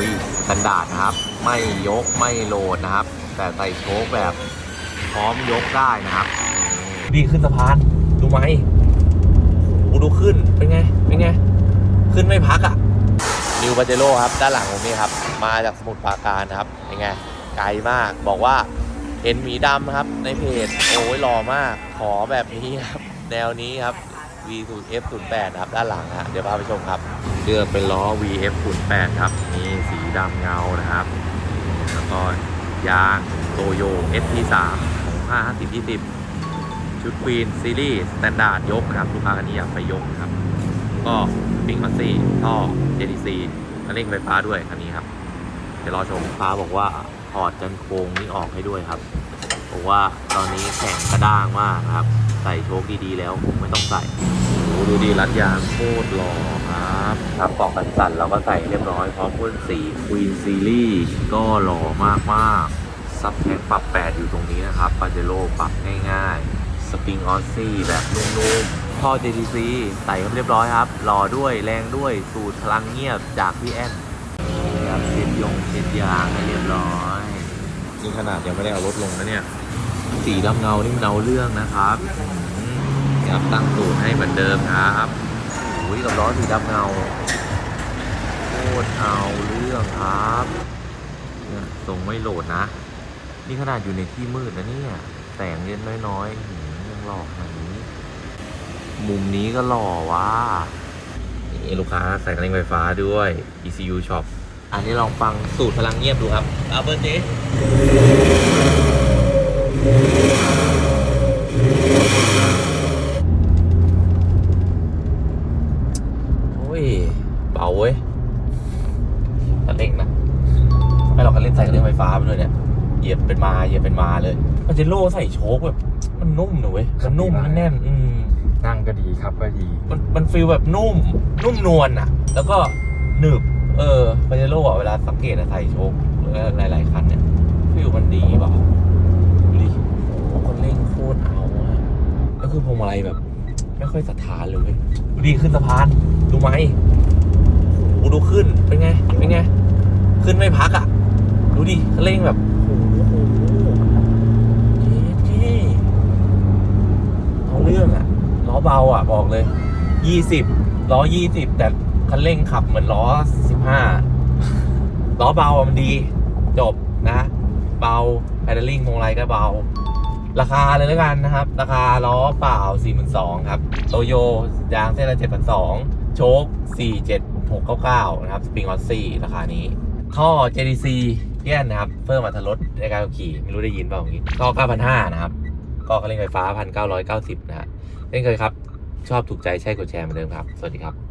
อ้ยสแตนดาร์ดนะครับ ไม่ยกไม่โหลดนะครับ แต่ใส่โชคแบบพร้อมยกได้นะครับดีขึ้นสะพานดูไหมโอ้โหดูขึ้นเป็นไงเป็นไง ขึ้นไม่พักอะ่ะนิวปาเจโร่ครับ ด้านหลังผมนี่ครับ มาจากสมุทรปราการนะครับเป็นไงไกลมากบอกว่าเห็นหมีดำนะครับ ในเพจโอ้ยหล่อมาก ขอแบบนี้ครับ แนวนี้ครับ V0 F08 นะครับ ด้านหลังฮะเดี๋ยวพาไปชมครับ เลือกเป็นล้อ VF08 ครับนี่สีดำเงานะครับ แล้วก็ยางโตโย ST3 ของ550 20 ชุดควีนซีรีส์สแตนดาร์ดยกนะครับ ลูกค้าคันนี้อยากไปยกครับ ก็ปิงมัสซี่ท่อ JDC คันเร่งไฟฟ้าด้วยคันนี้ครับ เดี๋ยวรอชมลูกค้าบอกว่าถอดจันโครงนี้ออกให้ด้วยครับบอกว่าตอนนี้แข็งกระด้างมากครับ ใส่โชคดีๆแล้วคงไม่ต้องใส่ ดูดีรัดยางโคตรหล่อครับครับปอกกันสั่นเราก็ใส่เรียบร้อยพร้อมพ่นสี Queen Series ก็หล่อมากๆซับแท้งปรับ 8 อยู่ตรงนี้นะครับปาเจโร่ปรับง่ายๆสปริงออสซี่แบบนุ่มๆท่อ JDC ใส่กันเรียบร้อยครับหล่อด้วยแรงด้วยสูตรพลังเงียบจากพี่แอนนี่ครับเช็ดยงเช็ดยางให้เรียบร้อยนี่ขนาดยังไม่ได้เอารถลงนะเนี่ยสีดำเงานี่มันเอาเรื่องนะครับอืม ครับตั้งสูตรให้เหมือนเดิมครับโอ้ยกับล้อสีดำเงาโคตรเอาเรื่องครับทรงไม่โหลดนะ นี่ขนาดอยู่ในที่มืดนะเนี่ย แสงเย็นน้อยๆหืยังหล่อขนาดนี้ มุมนี้ก็หล่อว่ะนี่ลูกค้าใส่กระเร่งไฟฟ้าด้วย ECU Shop อันนี้ลองฟังสูตรพลังเงียบดูครับเอาเบอร์เจ โอ้ยเบาเว้ยคันเร่งนะไม่เราคันเร่งใส่คันเร่งไฟฟ้าไปด้วยเนี่ยเหยียบเป็นมาเหยียบเป็นมาเลยปาเจโร่ใส่โชคแบบ มันนุ่มหนูเว้ยมันนุ่มมันแน่นอืมนั่งก็ดีครับก็ดี มันมันฟีลแบบนุ่ม นุ่มนวลอะ แล้วก็หนึบ เออปาเจโร่อะเวลาสังเกตอะใส่โชคหลายหลายๆคันเนี่ยฟีลมันดีเปล่าดูดิโอ้คนเร่งโคตรเอาอะแล้วคือพวงมาลัยแบบ ไม่ค่อยสถานเลยเว้ยดูดีขึ้นสะพานดูไหม โอ้ดูขึ้น เป็นไง เป็นไง ขึ้นไม่พักอะ ดูดิเร่งแบบโอ้โหเจ๊เจ๊เอาเรื่องอะ ล้อเบาอะ บอกเลย ยี่สิบล้อยี่สิบแต่คันเร่งขับเหมือนล้อสิบห้าล้อเบาอะมันดี จบนะ เบาแพดเดิลลิ่งพวงมาลัยก็เบา ราคาเลยแล้วกันนะครับ ราคาล้อเปล่า 42,000ครับ โตโยยางเส้นละ7,200 ชค47699 นะครับ สปริงออสซี่ราคานี้ข้อ JDC เพี้ยนนะครับ เพิ่มอัตราลดในการขับขี่ ไม่รู้ได้ยินเปล่าอย่างนี้ข้อ9,500 นะครับ ก็คันเร่งไฟฟ้า 1,990 นะฮะเล่นเคยครับ ชอบถูกใจใช่กดแชร์เหมือนเดิมครับ สวัสดีครับ